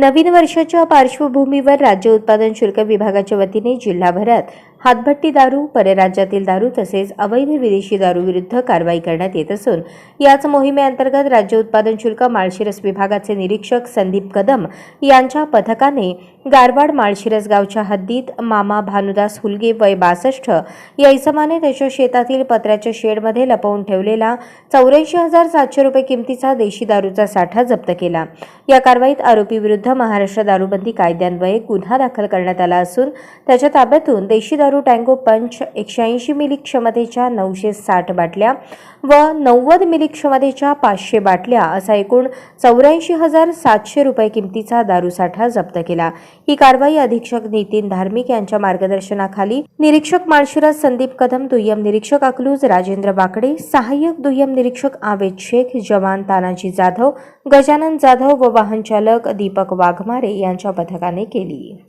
नवीन वर्षाच्या पार्श्वभूमीवर राज्य उत्पादन शुल्क विभागाच्या वतीने जिल्हाभरात हातभट्टी दारू परराज्यातील दारू तसेच अवैध विदेशी दारू विरुद्ध कारवाई करण्यात येत असून याच मोहिमेअंतर्गत राज्य उत्पादन शुल्क माळशिरस विभागाचे निरीक्षक संदीप कदम यांच्या पथकाने गारवाड माळशिरस गावच्या हद्दीत मामा भानुदास हुलगे वय बासष्ट या इसमाने त्याच्या शेतातील पत्र्याच्या शेडमध्ये लपवून ठेवलेला चौऱ्याऐंशी हजार सातशे रुपये किमतीचा देशी दारूचा साठा जप्त केला. या कारवाईत आरोपीविरुद्ध महाराष्ट्र दारूबंदी कायद्यान्वये गुन्हा दाखल करण्यात आला असून त्याच्या ताब्यातून देशी दारू टँगो पंच एकशे ऐंशी मिली क्षमतेच्या नऊशे साठ बाटल्या व नव्वद मिली क्षमतेच्या पाचशे बाटल्या असा एकूण चौऱ्याऐंशी हजार सातशे रुपये किमतीचा दारूसाठा जप्त केला. ही कारवाई अधीक्षक नितीन धार्मिक यांच्या मार्गदर्शनाखाली निरीक्षक माळशिरस संदीप कदम दुय्यम निरीक्षक अकलूज राजेंद्र बाकडे सहाय्यक दुय्यम निरीक्षक आवेद शेख जवान तानाजी जाधव गजानन जाधव व वाहनचालक दीपक वाघमारे यांच्या पथकाने केली.